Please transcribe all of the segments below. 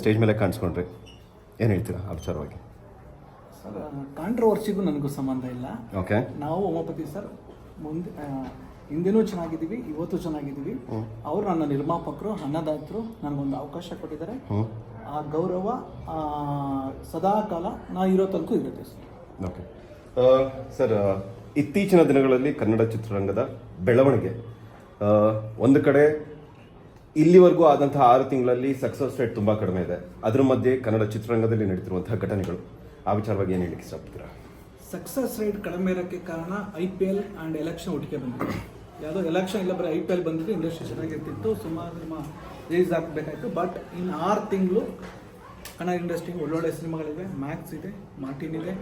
Stage ಮೇಲೆ ಕಾಣಿಸ್ಕೊಂಡ್ರಿ. ಏನು ಹೇಳ್ತೀರಾ ಸರ್ ಕಾಂಟ್ರವರ್ಸಿಗೂ ನನಗೂ ಸಂಬಂಧ ಇಲ್ಲ. ಓಕೆ. ನಾವು ಹೋಮೋಪತಿ ಸರ್ ಮುಂದೆ ಹಿಂದೆನೂ ಚೆನ್ನಾಗಿದ್ದೀವಿ ಇವತ್ತು ಚೆನ್ನಾಗಿದ್ದೀವಿ. ಅವರು ನನ್ನ ನಿರ್ಮಾಪಕರು ಅನ್ನದಾತರು ನನಗೊಂದು ಅವಕಾಶ ಕೊಟ್ಟಿದ್ದಾರೆ. ಆ ಗೌರವ ಆ, ಸದಾ ಕಾಲ ನಾ ಇರೋ ತನಕ ಇರುತ್ತೆ ಸರ್. ಓಕೆ. ಸರ್ ಇತ್ತೀಚಿನ ದಿನಗಳಲ್ಲಿ ಕನ್ನಡ ಚಿತ್ರರಂಗದ ಬೆಳವಣಿಗೆ. ಆ, ಒಂದು ಕಡೆ ಇಲ್ಲಿವರೆಗೂ ಆದಂತಹ ಆರು ತಿಂಗಳಲ್ಲಿ ಸಕ್ಸಸ್ ರೇಟ್ ತುಂಬ ಕಡಿಮೆ ಇದೆ. ಅದ್ರ ಮಧ್ಯೆ ಕನ್ನಡ ಚಿತ್ರರಂಗದಲ್ಲಿ ನಡೀತಿರುವಂತಹ ಘಟನೆಗಳು. ಆ ವಿಚಾರವಾಗಿ ಏನು ಹೇಳಲಿಕ್ಕೆ ಇಷ್ಟಪಡ್ತೀರಾ? ಸಕ್ಸಸ್ ರೇಟ್ ಕಡಿಮೆ ಇರೋಕ್ಕೆ ಕಾರಣ I P L and election ಒಟ್ಟಿಗೆ ಬಂದಿದೆ. ಯಾವುದೋ ಎಲೆಕ್ಷನ್ ಇಲ್ಲ, ಬರೀ ಐ ಪಿ ಎಲ್ ಬಂದಿದ್ದು ಇಂಡಸ್ಟ್ರಿ ಚೆನ್ನಾಗಿರ್ತಿತ್ತು ಸುಮಾರು ಸಿನಿಮಾ ರಿಲೀಸ್ ಆಗಬೇಕಾಯ್ತು. ಬಟ್ ಇನ್ನು ಆರು ತಿಂಗಳು ಕನ್ನಡ ಇಂಡಸ್ಟ್ರಿ ಒಳ್ಳೊಳ್ಳೆ ಸಿನಿಮಾಗಳಿವೆ. ಮ್ಯಾಕ್ಸ್ ಇದೆ ಮಾರ್ಟಿನ್ ಇದೆ,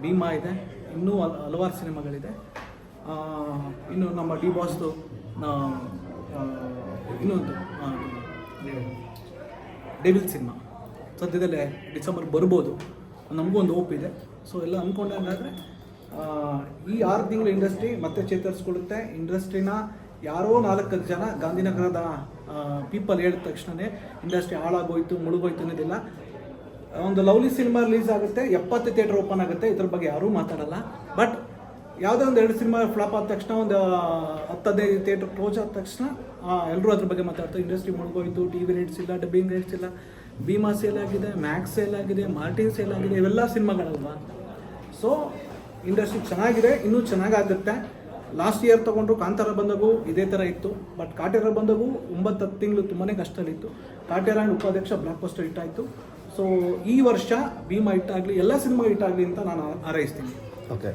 ಭೀಮಾ ಇದೆ, ಇನ್ನೂ ಹಲ್- ಹಲವಾರು ಸಿನಿಮಾಗಳಿದೆ. ಇನ್ನು ನಮ್ಮ ಡಿ ಬಾಸ್ದು ಇನ್ನೊಂದು ಡೆವಿಲ್ ಸಿನಿಮಾ ಸದ್ಯದಲ್ಲೇ ಡಿಸೆಂಬರ್ ಬರ್ಬೋದು. ನಮಗೂ ಒಂದು ಹೋಪ್ ಇದೆ. ಸೊ ಎಲ್ಲ ಅಂದ್ಕೊಂಡೆ ಆ, ಈ ಆರು ತಿಂಗಳು ಇಂಡಸ್ಟ್ರಿ ಮತ್ತೆ ಚೇತರಿಸ್ಕೊಳ್ಳುತ್ತೆ. ಇಂಡಸ್ಟ್ರಿನ ಯಾರೋ ನಾಲ್ಕು ಜನ ಗಾಂಧಿನಗರದ ಪೀಪಲ್ ಹೇಳಿದ ತಕ್ಷಣವೇ ಇಂಡಸ್ಟ್ರಿ ಹಾಳಾಗೋಯ್ತು ಮುಳುಗೋಯ್ತು ಅನ್ನೋದಿಲ್ಲ. ಒಂದು ಲವ್ಲಿ ಸಿನಿಮಾ ರಿಲೀಸ್ ಆಗುತ್ತೆ. ಎಪ್ಪತ್ತು ಥಿಯೇಟರ್ ಓಪನ್ ಆಗುತ್ತೆ. ಇದ್ರ ಬಗ್ಗೆ ಯಾರೂ ಮಾತಾಡಲ್ಲ. ಬಟ್ ಯಾವುದೋ ಒಂದು ಎರಡು ಸಿನಿಮಾ ಫ್ಲಾಪ್ ಆದ ತಕ್ಷಣ ಒಂದು ಹತ್ತು ಹದಿನೈದು ಥಿಯೇಟರ್ ಕ್ಲೋಸ್ ಆದ ತಕ್ಷಣ ಎಲ್ಲರೂ ಅದ್ರ ಬಗ್ಗೆ ಮಾತಾಡ್ತಾರೆ. ಇಂಡಸ್ಟ್ರಿ ಮುಳುಗೋಯ್ತು ಟಿ ವಿ ರೇಟ್ಸ್ ಇಲ್ಲ ಡಬ್ಬಿಂಗ್ ರೇಟ್ಸ್ ಇಲ್ಲ ಭೀಮಾ ಸೇಲ್ ಆಗಿದೆ ಮ್ಯಾಕ್ಸ್ ಸೇಲ್ ಆಗಿದೆ ಮಾರ್ಟಿನ್ ಸೇಲ್ ಆಗಿದೆ, ಇವೆಲ್ಲ ಸಿನಿಮಾಗಳಲ್ವಾ? ಸೊ ಇಂಡಸ್ಟ್ರಿ ಚೆನ್ನಾಗಿದೆ, ಇನ್ನೂ ಚೆನ್ನಾಗಾಗುತ್ತೆ. ಲಾಸ್ಟ್ ಇಯರ್ ತೊಗೊಂಡ್ರು ಕಾಂತಾರ ಬಂದಾಗೂ ಇದೇ ಥರ ಇತ್ತು. ಬಟ್ ಕಾಟೇರ ಬಂದಾಗೂ ಒಂಬತ್ತು ಹತ್ತು ತಿಂಗಳು ತುಂಬಾ ಕಷ್ಟದಲ್ಲಿತ್ತು. Kaatera and Upadhyaksha blockbuster ಹಿಟ್ಟಾಯಿತು ಸೊ ಈ ವರ್ಷ ಭೀಮಾ ಹಿಟ್ಟಾಗಲಿ ಎಲ್ಲ ಸಿನಿಮಾ ಹಿಟ್ಟಾಗಲಿ ಅಂತ ನಾನು ಹಾರೈಸ್ತೀನಿ. ಓಕೆ.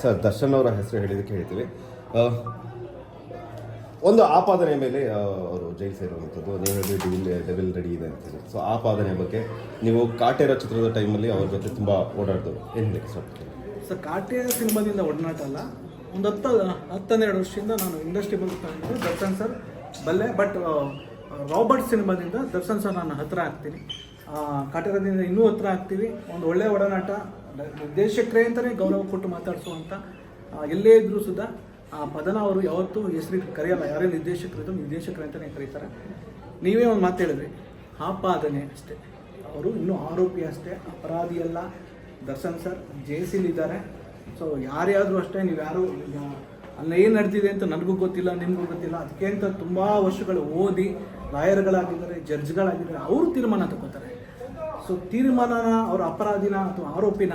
ಸರ್, ದರ್ಶನ್ ಅವರ ಹೆಸರು ಹೇಳಿದಕ್ಕೆ ಹೇಳ್ತೀವಿ. ಒಂದು ಆಪಾದನೆ ಮೇಲೆ ಅವರು ಜೈಲ್ ಸೇರುವಂಥದ್ದು. ನೀವು ಹೇಳಿದ್ರೆ ಡಿವಿಲ್ ರೆಡಿ ಇದೆ ಅಂತೇಳಿ ಸೊ ಆಪಾದನೆ ಬಗ್ಗೆ ನೀವು ಕಾಟೇರ ಚಿತ್ರದ ಟೈಮಲ್ಲಿ ಅವ್ರ ಜೊತೆ ತುಂಬ ಓಡಾಡಿದ್ರು ಏನು ಹೇಳಿ ಸರ್? ಸೊ ಕಾಟೇರ ಸಿನಿಮಾದಿಂದ ಒಡನಾಟ ಅಲ್ಲ. ಒಂದು ಹತ್ತು, ಹತ್ತನ್ನೆರಡು ವರ್ಷದಿಂದ ನಾನು ಇಂಡಸ್ಟ್ರಿ ಬಂದು ದರ್ಶನ್ ಸರ್, ಬಲ್ಲೆ ಬಟ್ ರಾಬರ್ಟ್ ಸಿನಿಮಾದಿಂದ ದರ್ಶನ್ ಸರ್ ನಾನು ಹತ್ತಿರ ಆಗ್ತೀನಿ. ಕಾಟೇರದಿಂದ ಇನ್ನೂ ಹತ್ತಿರ ಆಗ್ತೀವಿ. ಒಂದು ಒಳ್ಳೆಯ ಒಡನಾಟ. ನಿರ್ದೇಶಕರೇ ಅಂತಲೇ ಗೌರವ ಕೊಟ್ಟು ಮಾತಾಡಿಸುವಂಥ ಎಲ್ಲೇ ಇದ್ದರೂ ಸುಧಾ ಆ ಪದನ ಅವರು ಯಾವತ್ತೂ ಹೆಸರಿಗೆ ಕರೆಯಲ್ಲ, ಯಾರೇ ನಿರ್ದೇಶಕರಿದ್ದು ನಿರ್ದೇಶಕರು ಅಂತಲೇ ಕರೀತಾರೆ. ನೀವೇ ಒಂದು ಮಾತು ಹೇಳಿದ್ರಿ, ಆಪಾದನೆ ಅಷ್ಟೇ. ಅವರು ಇನ್ನೂ ಆರೋಪಿ ಅಷ್ಟೇ, ಅಪರಾಧಿ ಅಲ್ಲ. ದರ್ಶನ್ ಸರ್ ಜೇಸಿಲಿದ್ದಾರೆ ಸೊ ಯಾರ್ಯಾದರೂ ಅಷ್ಟೇ, ನೀವು ಯಾರು ಅಲ್ಲಿ ಏನು ನಡೆದಿದೆ ಅಂತ ನನಗೂ ಗೊತ್ತಿಲ್ಲ, ನಿಮಗೂ ಗೊತ್ತಿಲ್ಲ. ಅದಕ್ಕೆ ಅಂತ ತುಂಬ ವರ್ಷಗಳು ಓದಿ, ಲಾಯರ್ಗಳಾಗಿದ್ದಾರೆ, ಜಡ್ಜ್ಗಳಾಗಿದ್ದಾರೆ, ಅವರು ತೀರ್ಮಾನ ತಗೋತಾರೆ. ಸೊ ತೀರ್ಮಾನನ ಅವ್ರ ಅಪರಾಧಿನ ಅಥವಾ ಆರೋಪಿನ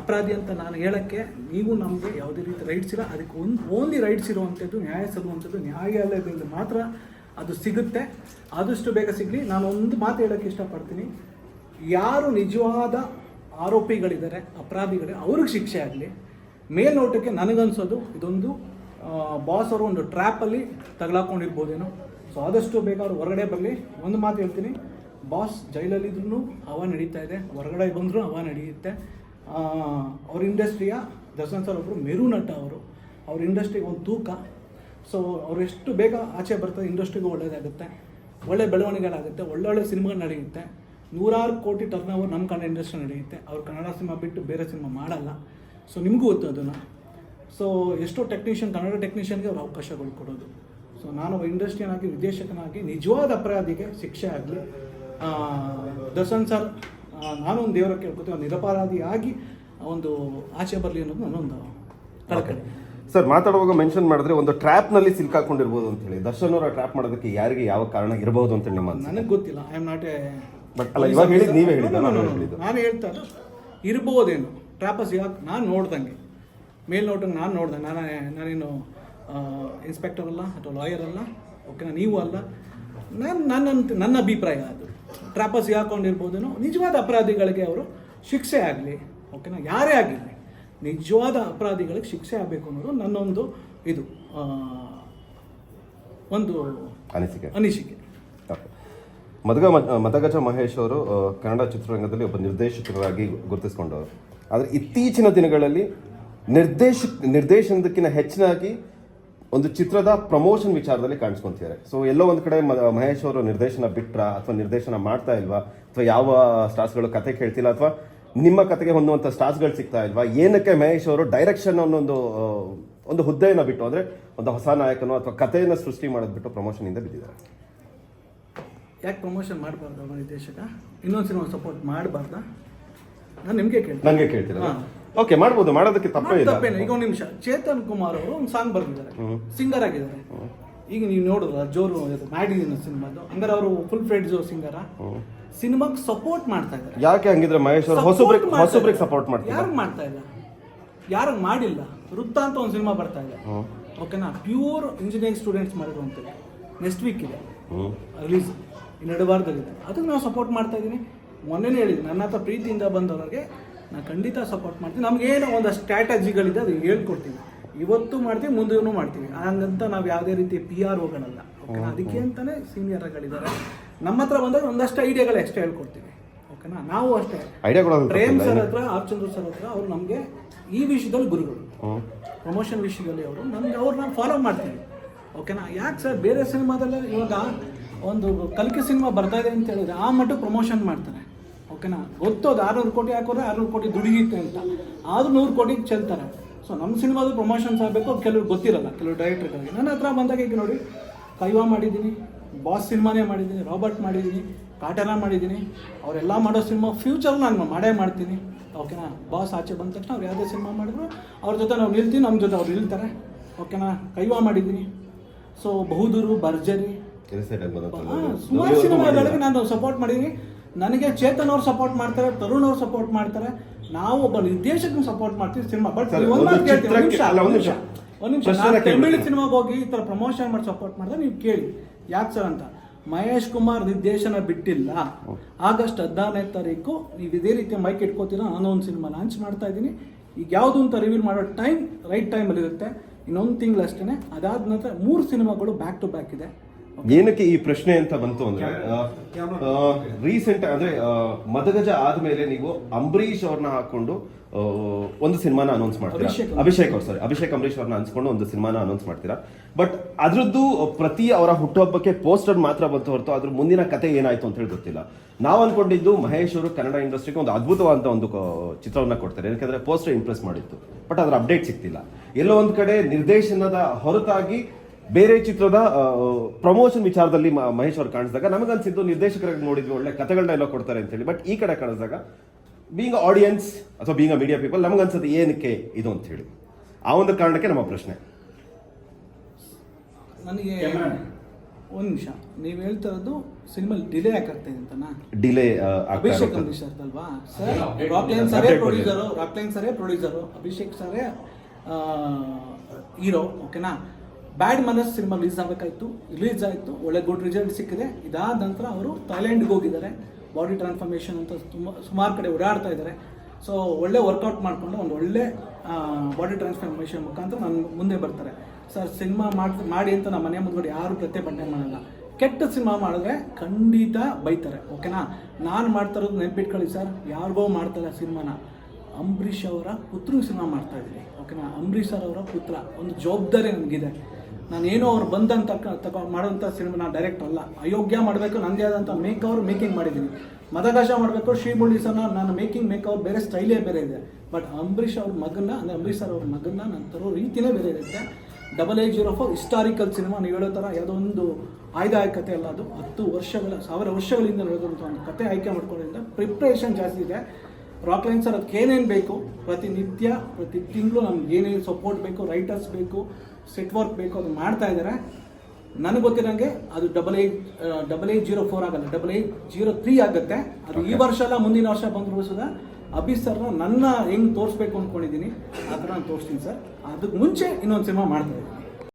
ಅಪರಾಧಿ ಅಂತ ನಾನು ಹೇಳೋಕ್ಕೆ ನೀವು ನಮಗೆ ಯಾವುದೇ ರೀತಿ ರೈಟ್ಸ್ ಇಲ್ಲ. ಅದಕ್ಕೆ ಒಂದು ಓನ್ಲಿ ರೈಟ್ಸ್ ಇರುವಂಥದ್ದು ನ್ಯಾಯ ಸಲ್ಲುವಂಥದ್ದು ನ್ಯಾಯಾಲಯದಿಂದ ಮಾತ್ರ ಅದು ಸಿಗುತ್ತೆ. ಆದಷ್ಟು ಬೇಗ ಸಿಗಲಿ. ನಾನು ಒಂದು ಮಾತು ಹೇಳೋಕ್ಕೆ ಇಷ್ಟಪಡ್ತೀನಿ. ಯಾರು ನಿಜವಾದ ಆರೋಪಿಗಳಿದ್ದಾರೆ, ಅಪರಾಧಿಗಳೇ, ಅವ್ರಿಗೆ ಶಿಕ್ಷೆ ಆಗಲಿ. ಮೇಲ್ನೋಟಕ್ಕೆ ನನಗನ್ಸೋದು ಇದೊಂದು ಬಾಸ್ ಅವರು ಒಂದು ಟ್ರ್ಯಾಪಲ್ಲಿ ತಗಲಾಕೊಂಡಿರ್ಬೋದೇನೋ. ಸೊ ಆದಷ್ಟು ಬೇಗ ಅವ್ರು ಹೊರಗಡೆ ಬರಲಿ. ಒಂದು ಮಾತು ಹೇಳ್ತೀನಿ. ಬಾಸ್ ಜೈಲಲ್ಲಿದ್ರೂ ಹವ ನಡೀತಾ ಇದೆ, ಹೊರಗಡೆ ಬಂದರೂ ಹವ ನಡೆಯುತ್ತೆ. ಅವ್ರ ಇಂಡಸ್ಟ್ರಿಯ ದರ್ಶನ್ ಸರ್ ಒಬ್ಬರು ಮೆರು ನಟ ಅವರು. ಅವ್ರ ಇಂಡಸ್ಟ್ರಿಗೆ ಒಂದು ತೂಕ. ಸೊ ಅವ್ರು ಎಷ್ಟು ಬೇಗ ಆಚೆ ಬರ್ತಾರೆ, ಇಂಡಸ್ಟ್ರಿಗೂ ಒಳ್ಳೆಯದಾಗುತ್ತೆ ಒಳ್ಳೆ ಬೆಳವಣಿಗೆಗಳಾಗುತ್ತೆ, ಒಳ್ಳೊಳ್ಳೆ ಸಿನಿಮಾಗಳು ನಡೆಯುತ್ತೆ. ನೂರಾರು ಕೋಟಿ ಟರ್ನ್ ಓವರ್ ನಮ್ಮ ಕನ್ನಡ ಇಂಡಸ್ಟ್ರಿ ನಡೆಯುತ್ತೆ. ಅವ್ರು ಕನ್ನಡ ಸಿನಿಮಾ ಬಿಟ್ಟು ಬೇರೆ ಸಿನಿಮಾ ಮಾಡಲ್ಲ. ಸೊ ನಿಮಗೂ ಗೊತ್ತು ಅದನ್ನು. ಸೊ ಎಷ್ಟೋ ಟೆಕ್ನಿಷಿಯನ್ ಕನ್ನಡ ಟೆಕ್ನಿಷಿಯನ್ಗೆ ಅವ್ರು ಅವಕಾಶಗಳು ಕೊಡೋದು. ಸೊ ನಾನು ಇಂಡಸ್ಟ್ರಿಯನಾಗಿ ನಿರ್ದೇಶಕನಾಗಿ ನಿಜವಾದ ಅಪರಾಧಿಗೆ ಶಿಕ್ಷೆ ಆಗಲಿ ದರ್ಶನ್ ಸರ್ ನಾನು ಒಂದು ದೇವರ ಕೇಳ್ಕೊತೀವಿ ಒಂದು ನಿರಪರಾಧಿಯಾಗಿ ಒಂದು ಆಚೆ ಬರಲಿ ಅನ್ನೋದು ನನ್ನೊಂದು ಕಳಕಳಿ ಸರ್ ಮಾತಾಡುವಾಗ ಮೆನ್ಷನ್ ಮಾಡಿದ್ರೆ ಒಂದು ಟ್ರ್ಯಾಪ್ನಲ್ಲಿ ಸಿಲ್ಕಾಕೊಂಡಿರ್ಬೋದು ಅಂತ ಹೇಳಿ. ದರ್ಶನ್ ಅವರ ಟ್ರ್ಯಾಪ್ ಮಾಡೋದಕ್ಕೆ ಯಾರಿಗೆ ಯಾವ ಕಾರಣ ಇರಬಹುದು ಅಂತ ನಿಮ್ಮ ನನಗೆ ಗೊತ್ತಿಲ್ಲ. I am not a but ಅಲ್ಲ, ಇವಾಗ ಹೇಳಿದ್ದು? ನೀವೇ ಹೇಳಿದ್ದು, ನಾನು ಹೇಳಿದ್ದು. ನಾನು ಹೇಳ್ತಾ ಇರ್ಬೋದೇನು. ಟ್ರಾಪಸ್ ಯಾಕೆ ನಾನು ನೋಡ್ದಂಗೆ. ಮೇಲ್ನೋಟಂಗೆ ನಾನು ನೋಡ್ದೆ. ನಾನು ನಾನೇನು ಇನ್ಸ್ಪೆಕ್ಟರ್ ಅಲ್ಲ ಅಥವಾ ಲಾಯರ್ ಅಲ್ಲ. ಓಕೆನಾ ನೀವು ಅಲ್ಲ. ನಾನು ನನ್ನ ನನ್ನ ಅಭಿಪ್ರಾಯ ಅದು. ಟ್ರಾಪಸ್ ಹಾಕೊಂಡಿರ್ಬೋದೇನೋ ನಿಜವಾದ ಅಪರಾಧಿಗಳಿಗೆ ಅವರು ಶಿಕ್ಷೆ ಆಗಲಿ ಓಕೆನಾ? ಯಾರೇ ಆಗಿರಲಿ ನಿಜವಾದ ಅಪರಾಧಿಗಳಿಗೆ ಶಿಕ್ಷೆ ಆಗಬೇಕು ಅನ್ನೋದು ನನ್ನೊಂದು ಇದು ಒಂದು ಅನಿಸಿಕೆ. ಅನಿಸಿಕೆ. ಮದಗ ಮದಗಜ ಮಹೇಶ್ ಅವರು ಕನ್ನಡ ಚಿತ್ರರಂಗದಲ್ಲಿ ಒಬ್ಬ ನಿರ್ದೇಶಕರಾಗಿ ಗುರುತಿಸಿಕೊಂಡವರು. ಆದರೆ ಇತ್ತೀಚಿನ ದಿನಗಳಲ್ಲಿ ನಿರ್ದೇಶ ನಿರ್ದೇಶನದಕ್ಕಿಂತ ಹೆಚ್ಚಿನಾಗಿ ಒಂದು ಚಿತ್ರದ ಪ್ರಮೋಷನ್ ವಿಚಾರದಲ್ಲಿ ಕಾಣಿಸ್ಕೊಂತಿದ್ದಾರೆ. ಸೊ ಎಲ್ಲೋ ಒಂದು ಕಡೆ ಮಹೇಶ್ ಅವರು ನಿರ್ದೇಶನ ಬಿಟ್ರ ಅಥವಾ ನಿರ್ದೇಶನ ಮಾಡ್ತಾ ಇಲ್ವಾ? ಅಥವಾ ಯಾವ ಸ್ಟಾರ್ಸ್ಗಳು ಕತೆ ಕೇಳ್ತಿಲ್ಲ ಅಥವಾ ನಿಮ್ಮ ಕತೆಗೆ ಹೊಂದುವಂಥ ಸ್ಟಾರ್ಸ್ಗಳು ಸಿಗ್ತಾ ಇಲ್ವಾ? ಏನಕ್ಕೆ ಮಹೇಶ್ ಅವರು ಡೈರೆಕ್ಷನ್ ಅನ್ನೊಂದು ಒಂದು ಹುದ್ದೆಯನ್ನು ಬಿಟ್ಟು ಅಂದರೆ ಒಂದು ಹೊಸ ನಾಯಕನೋ ಅಥವಾ ಕಥೆಯನ್ನು ಸೃಷ್ಟಿ ಮಾಡೋದು ಬಿಟ್ಟು ಪ್ರಮೋಷನಿಂದ ಬಿದ್ದಿದ್ದಾರೆ ಯಾಕೆ ಪ್ರಮೋಷನ್ ಮಾಡಬಾರ್ದು ನಿರ್ದೇಶಕ? ಇನ್ನೊಂದು ಸಿನಿಮಾ ಸಪೋರ್ಟ್ ಮಾಡಬಾರ್ದ? ನಾನು ನಿಮಗೆ ಕೇಳ್ತೀನಿ. ನನಗೆ ಕೇಳ್ತೀರಾ. ಓಕೆ ಮಾಡ್ಬೋದು ಮಾಡೋದಕ್ಕೆ ತಪ್ಪೇ ಇಲ್ಲ. ತಪ್ಪೇನು. ಈಗ ಒಂದು ನಿಮಿಷ. ಚೇತನ್ ಕುಮಾರ್ ಅವರು ಒಂದು ಸಾಂಗ್ ಬರ್ತಿದ್ದಾರೆ ಸಿಂಗರ್ ಆಗಿದ್ದಾರೆ. ಈಗ ನೀವು ನೋಡಿದ್ರ ಜೋರು ಮ್ಯಾಡಿನ ಸಿನಿಮಾದು. ಅಂದ್ರೆ ಅವರು ಫುಲ್ ಫ್ರೆಡ್ಸ್ ಸಿಂಗರ ಸಿನಿಮಾಗೆ ಸಪೋರ್ಟ್ ಮಾಡ್ತಾ ಇದ್ದಾರೆ. ಯಾಕೆ ಹಂಗಿದ್ರೆ ಮಹೇಶ್ ಅವರು ಹೊಸಬ್ರಿಗೆ ಹೊಸಬ್ರಿಗೆ ಸಪೋರ್ಟ್ ಮಾಡ್ತಾರೆ ಯಾರು ಮಾಡ್ತಾ ಇಲ್ಲ? ಯಾರು ಮಾಡಿಲ್ಲ? ವೃತ್ತ ಅಂತ ಒಂದು ಸಿನಿಮಾ ಬರ್ತಾ ಇದೆ. ಓಕೆನಾ ಪ್ಯೂರ್ ಇಂಜಿನಿಯರಿಂಗ್ ಸ್ಟೂಡೆಂಟ್ಸ್ ಮಾಡಿರುವಂಥದ್ದು. ನೆಕ್ಸ್ಟ್ ವೀಕ್ ಇದೆ. ರಿಲೀಸ್ ಇನ್ನೆರಡು ವಾರದಲ್ಲಿದೆ ಅದಕ್ಕೆ ನಾವು ಸಪೋರ್ಟ್ ಮಾಡ್ತಾ ಇದ್ದೀನಿ. ಮೊನ್ನೆನೇ ಹೇಳಿದ್ದೀನಿ ನನ್ನ ಹತ್ರ ಪ್ರೀತಿಯಿಂದ ಬಂದವರಿಗೆ ನಾನು ಖಂಡಿತ ಸಪೋರ್ಟ್ ಮಾಡ್ತೀನಿ. ನಮಗೇನೋ ಒಂದು ಸ್ಟ್ರಾಟಜಿಗಳಿದೆ ಅದು ಹೇಳ್ಕೊಡ್ತೀನಿ. ಇವತ್ತು ಮಾಡ್ತೀವಿ ಮುಂದೂ ಮಾಡ್ತೀವಿ. ಹಂಗಂತ ನಾವು ಯಾವುದೇ ರೀತಿ ಪಿ ಆರ್ ಹೋಗೋಣಲ್ಲ. ಓಕೆನಾ ಅದಕ್ಕೆ ಅಂತಲೇ ಸೀನಿಯರ್ಗಳಿದ್ದಾರೆ ನಮ್ಮ ಹತ್ರ ಬಂದಾಗ ಒಂದಷ್ಟು ಐಡಿಯಾಗಳು ಎಕ್ಸ್ಟ್ರಾ ಹೇಳ್ಕೊಡ್ತೀವಿ. ಓಕೆನಾ ನಾವು ಅಷ್ಟೇ. ಪ್ರೇಮ್ ಸರ್ ಹತ್ರ ಆರ್ಚಂದ್ರ ಸರ್ ಹತ್ರ ಅವ್ರು ನಮಗೆ ಈ ವಿಷಯದಲ್ಲಿ ಗುರುಗಳು. ಪ್ರಮೋಷನ್ ವಿಷಯದಲ್ಲಿ ಅವರು. ನಮ್ಗೆ ನಾವು ಫಾಲೋ ಮಾಡ್ತೀವಿ. ಓಕೆನಾ ಯಾಕೆ ಸರ್? ಬೇರೆ ಸಿನಿಮಾದಲ್ಲ ಇವಾಗ ಒಂದು ಕಲಿಕೆ ಸಿನಿಮಾ ಬರ್ತಾ ಇದೆ ಅಂತ ಹೇಳಿದ್ರೆ ಆ ಮಟ್ಟ ಪ್ರಮೋಷನ್ ಮಾಡ್ತಾರೆ. ಓಕೆನಾ? ಗೊತ್ತೋದು ಆರುನೂರು ಕೋಟಿ ಹಾಕೋದ್ರೆ ಆರುನೂರು ಕೋಟಿ ದುಡಿಯುತ್ತೆ ಅಂತ. ಆದರೂ ನೂರು ಕೋಟಿಗೆ ಚೆಲ್ತಾರೆ. ಸೊ ನಮ್ಮ ಸಿನಿಮಾದ ಪ್ರಮೋಷನ್ಸ್ ಆಗಬೇಕು ಕೆಲವ್ರು ಗೊತ್ತಿರಲ್ಲ ಕೆಲವು ಡೈರೆಕ್ಟರ್ಗಳಿಗೆ ನನ್ನ ಹತ್ರ ಬಂದಾಗ ಈಗ ನೋಡಿ ಕೈವಾ ಮಾಡಿದ್ದೀನಿ ಬಾಸ್ ಸಿನಿಮಾನೇ ಮಾಡಿದ್ದೀನಿ ರಾಬರ್ಟ್ ಮಾಡಿದ್ದೀನಿ ಕಾಟನ ಮಾಡಿದ್ದೀನಿ. ಅವರೆಲ್ಲ ಮಾಡೋ ಸಿನಿಮಾ ಫ್ಯೂಚರ್ ನಾನು ಮಾಡೇ ಮಾಡ್ತೀನಿ. ಓಕೆನಾ? ಬಾಸ್ ಆಚೆ ಬಂದ ತಕ್ಷಣ ಅವ್ರು ಯಾವುದೇ ಸಿನಿಮಾ ಮಾಡಿದ್ರು ಅವ್ರ ಜೊತೆ ನಾವು ನಿಲ್ತೀವಿ ನಮ್ಮ ಜೊತೆ ಅವ್ರು ನಿಲ್ತಾರೆ. ಓಕೆನಾ? ಕೈವಾ ಮಾಡಿದ್ದೀನಿ. ಸೊ ಬಹುದೂರು ಭರ್ಜರಿ. ಸುಮಾರು ಸಿನಿಮಾಗಳಿಗೆ ನಾನು ಸಪೋರ್ಟ್ ಮಾಡಿದ್ದೀನಿ. ನನಗೆ ಚೇತನ್ ಅವ್ರು ಸಪೋರ್ಟ್ ಮಾಡ್ತಾರೆ ತರುಣ್ ಅವ್ರು ಸಪೋರ್ಟ್ ಮಾಡ್ತಾರೆ. ನಾವು ಒಬ್ಬ ನಿರ್ದೇಶಕನ ಸಪೋರ್ಟ್ ಮಾಡ್ತೀವಿ ಸಿನಿಮಾ. ಬಟ್ ಒಂದು ನಿಮಿಷ, ನಾನು ತಮಿಳು. ಸಿನಿಮಾಗೆ ಹೋಗಿ ಈ ಥರ ಪ್ರಮೋಷನ್ ಮಾಡಿ ಸಪೋರ್ಟ್ ಮಾಡಿದ್ರೆ ನೀವು ಕೇಳಿ. ಯಾಕೆ ಸರ್ ಅಂತ? ಮಹೇಶ್ ಕುಮಾರ್ ನಿರ್ದೇಶನ ಬಿಟ್ಟಿಲ್ಲ. ಆಗಸ್ಟ್ ಹದಿನಾರನೇ ತಾರೀಕು ನೀವು ಇದೇ ರೀತಿ ಮೈಕ್ ಇಟ್ಕೋತೀರಾ? ನಾನು ಒಂದು ಸಿನಿಮಾ ಲಾಂಚ್ ಮಾಡ್ತಾ ಇದ್ದೀನಿ. ಈಗ ಯಾವುದು ಅಂತ ರಿವೀಲ್ ಮಾಡೋ ಟೈಮ್ ರೈಟ್ ಟೈಮಲ್ಲಿ ಇರುತ್ತೆ. ಇನ್ನೊಂದು ತಿಂಗಳಷ್ಟೇ ಅದಾದ ನಂತರ ಮೂರು ಸಿನಿಮಾಗಳು ಬ್ಯಾಕ್ ಟು ಬ್ಯಾಕ್ ಇದೆ. ಏನಕ್ಕೆ ಈ ಪ್ರಶ್ನೆ ಅಂತ ಬಂತು ಅಂದ್ರೆ ರೀಸೆಂಟ್ ಅಂದ್ರೆ ಮದಗಜ ಆದ್ಮೇಲೆ ನೀವು ಅಂಬರೀಶ್ ಅವ್ರನ್ನ ಹಾಕೊಂಡು ಒಂದು ಸಿನಿಮಾನ ಅನೌನ್ಸ್ ಮಾಡ್ತೀರಾ? ಅಭಿಷೇಕ್ ಅವ್ರು ಸಾರಿ ಅಭಿಷೇಕ್ ಅಂಬರೀಶ್ ಅವ್ರನ್ನ ಅನ್ಸ್ಕೊಂಡು ಒಂದು ಸಿನಿಮಾನ ಅನೌನ್ಸ್ ಮಾಡ್ತೀರಾ? ಬಟ್ ಅದ್ರದ್ದು ಪ್ರತಿ ಅವರ ಹುಟ್ಟುಹಬ್ಬಕ್ಕೆ ಪೋಸ್ಟರ್ ಮಾತ್ರ ಬಂತು ಹೊರತು ಅದ್ರ ಮುಂದಿನ ಕತೆ ಏನಾಯ್ತು ಅಂತ ಹೇಳಿ ಗೊತ್ತಿಲ್ಲ. ನಾವು ಅನ್ಕೊಂಡಿದ್ದು ಮಹೇಶ್ ಅವರು ಕನ್ನಡ ಇಂಡಸ್ಟ್ರಿಗೆ ಒಂದು ಅದ್ಭುತವಾದ ಒಂದು ಚಿತ್ರವನ್ನ ಕೊಡ್ತಾರೆ. ಯಾಕಂದ್ರೆ ಪೋಸ್ಟರ್ ಇಂಪ್ರೆಸ್ ಮಾಡಿತ್ತು. ಬಟ್ ಅದ್ರ ಅಪ್ಡೇಟ್ ಸಿಗ್ತಿಲ್ಲ. ಎಲ್ಲೋ ಒಂದು ಕಡೆ ನಿರ್ದೇಶನದ ಹೊರತಾಗಿ ಬೇರೆ ಚಿತ್ರದ ಪ್ರಮೋಷನ್ ವಿಚಾರದಲ್ಲಿ ಮಹೇಶ್ ಅವರು ಕಾಣಿಸಿದಾಗ ನಮಗನ್ಸಿದ್ದು ನಿರ್ದೇಶಕರಾಗಿ ನೋಡಿದ್ವಿ ಒಳ್ಳೆ ಕಥೆಗಳನ್ನ ಎಲ್ಲ ಕೊಡ್ತಾರೆ ಅಂತ ಹೇಳಿ. ಬಟ್ ಈ ಕಡೆ ಕಾಣಿಸಿದಾಗ ಬೀಂಗ್ ಆಡಿಯನ್ಸ್ ಅಥವಾ ಬೀಂಗ್ ಅ ಮೀಡಿಯಾ ಪೀಪಲ್ ನಮಗನ್ಸುತ್ತೆ ಏನಕ್ಕೆ ಇದು ಅಂತ ಹೇಳಿ. ಆ ಒಂದು ಕಾರಣಕ್ಕೆ ನಮ್ಮ ಪ್ರಶ್ನೆ. ನನಗೆ ಒಂದು ನಿಮಿಷ. ನೀವು ಹೇಳ್ತಾ ಇರೋದು ಸಿನಿಮಾ ಡಿಲೇ ಯಾಕಾಗ್ತಾ ಇದೆ ಅಂತನಾ? ಡಿಲೇ ಅಭಿಷೇಕ್ ಅಂಬರೀಶ್ ಅಲ್ವಾ ಸರ್ ರಾಕ್ಲೈನ್ ಸರೇ ಪ್ರೊಡ್ಯೂಸರು ರಾಕ್ಲೈನ್ ಸರೇ ಪ್ರೊಡ್ಯೂಸರು ಅಭಿಷೇಕ್ ಸರೇ ಹೀರೋ ಓಕೆನಾ ಬ್ಯಾಡ್ ಮನಸ್ ಸಿನಿಮಾ ರಿಲೀಸ್ ಆಗಬೇಕಾಯ್ತು ರಿಲೀಸ್ ಆಯಿತು, ಒಳ್ಳೆ ಗುಡ್ ರಿಸಲ್ಟ್ ಸಿಕ್ಕಿದೆ. ಇದಾದ ನಂತರ ಅವರು ಥೈಲ್ಯಾಂಡ್ಗೆ ಹೋಗಿದ್ದಾರೆ. ಬಾಡಿ ಟ್ರಾನ್ಸ್ಫಾರ್ಮೇಷನ್ ಅಂತ ತುಂಬ, ಸುಮಾರು ಕಡೆ ಓಡಾಡ್ತಾ ಇದ್ದಾರೆ. ಸೊ ಒಳ್ಳೆ ವರ್ಕೌಟ್ ಮಾಡಿಕೊಂಡು ಒಂದು ಒಳ್ಳೆ ಬಾಡಿ ಟ್ರಾನ್ಸ್ಫಾರ್ಮೇಷನ್ ಮುಖಾಂತರ ನನ್ನ ಮುಂದೆ ಬರ್ತಾರೆ. ಸರ್ ಸಿನಿಮಾ ಮಾಡಿ ಮಾಡಿ ಅಂತ ನಮ್ಮ ಮನೆ ಮುಂದ್ಗಡೆ ಯಾರು ಪ್ರತಿಭಟನೆ ಮಾಡಲ್ಲ. ಕೆಟ್ಟ ಸಿನಿಮಾ ಮಾಡಿದ್ರೆ ಖಂಡಿತ ಬೈತಾರೆ ಓಕೆನಾ ನಾನು ಮಾಡ್ತಾ ಇರೋದು ನೆನಪಿಟ್ಕೊಳ್ಳಿ ಸರ್ ಯಾರಿಗೋ ಮಾಡ್ತಾರೆ ಸಿನಿಮಾನ ಅಂಬರೀಷ್ ಅವರ ಪುತ್ರ ಸಿನಿಮಾ ಮಾಡ್ತಾ ಇದ್ದೀನಿ ಓಕೆನಾ ಅಂಬರೀಷ್ ಸರ್ ಅವರ ಪುತ್ರ. ಒಂದು ಜವಾಬ್ದಾರಿ ನನಗಿದೆ ನಾನೇನೋ ಅವ್ರು ಬಂದಂತ ತಗೊ ಮಾಡೋಂಥ ಸಿನಿಮಾ ನಾನು ಡೈರೆಕ್ಟ್ ಅಲ್ಲ. ಅಯೋಗ್ಯ ಮಾಡಬೇಕು ನನ್ನದೇ ಆದಂಥ ಮೇಕ್ ಅವ್ರು ಮೇಕಿಂಗ್ ಮಾಡಿದ್ದೀನಿ. ಮದಗಾಶ ಮಾಡಬೇಕು ಶ್ರೀ ಸರ್ನ ನಾನು ಮೇಕಿಂಗ್ ಮೇಕ್ ಅವ್ರು ಬೇರೆ ಸ್ಟೈಲೇ ಬೇರೆ ಇದೆ. ಬಟ್ ಅಂಬರೀಷ್ ಅವ್ರ ಮಗನ್ನ, ಅಂದರೆ ಅಂಬರೀಷ್ ಸರ್ ಅವ್ರ ಮಗನ್ನ ನಾನು ತರೋ ರೀತಿನೇ ಬೇರೆ ಇರುತ್ತೆ double eight zero four historical cinema ನೀವು ಹೇಳೋ ಥರ ಯಾವುದೋ ಒಂದು ಆಯ್ದಾಯ ಕತೆ ಅಲ್ಲ ಅದು. ಹತ್ತು ವರ್ಷಗಳ, ಸಾವಿರ ವರ್ಷಗಳಿಂದ ನಡೆದಂಥ ಒಂದು ಕತೆ ಆಯ್ಕೆ ಮಾಡ್ಕೊಳ್ಳೋದ್ರಿಂದ ಪ್ರಿಪ್ರೇಷನ್ ಜಾಸ್ತಿ ಇದೆ. ರಾಕ್ಲೈನ್ ಸರ್ ಅದಕ್ಕೆ ಏನೇನು ಬೇಕು? ಪ್ರತಿನಿತ್ಯ ಪ್ರತಿ ತಿಂಗಳು ನಮ್ಗೆ ಏನೇನು ಸಪೋರ್ಟ್ ಬೇಕು ರೈಟರ್ಸ್ ಬೇಕು ಸೆಟ್ ವರ್ಕ್ ಬೇಕು ಅದು ಮಾಡ್ತಾ ಇದ್ದಾರೆ ನನಗೆ ಗೊತ್ತಿರೋಂಗೆ ಅದು double eight double eight zero four ಆಗಲ್ಲ ಡಬಲ್ ಏಟ್ ಜೀರೋ ತ್ರೀ ಆಗುತ್ತೆ. ಅದು ಈ ವರ್ಷ ಅಲ್ಲ ಮುಂದಿನ ವರ್ಷ ಬಂದರೂ ಸದ ಅಭಿ ಸರ್ನ ನನ್ನ ಹೆಂಗೆ ತೋರಿಸ್ಬೇಕು ಅಂದ್ಕೊಂಡಿದ್ದೀನಿ ಆ ಥರ ನಾನು ತೋರಿಸ್ತೀನಿ ಸರ್. ಅದಕ್ಕೆ ಮುಂಚೆ ಇನ್ನೊಂದು ಸಿನಿಮಾ ಮಾಡ್ತಾ ಇದ್ದೀನಿ.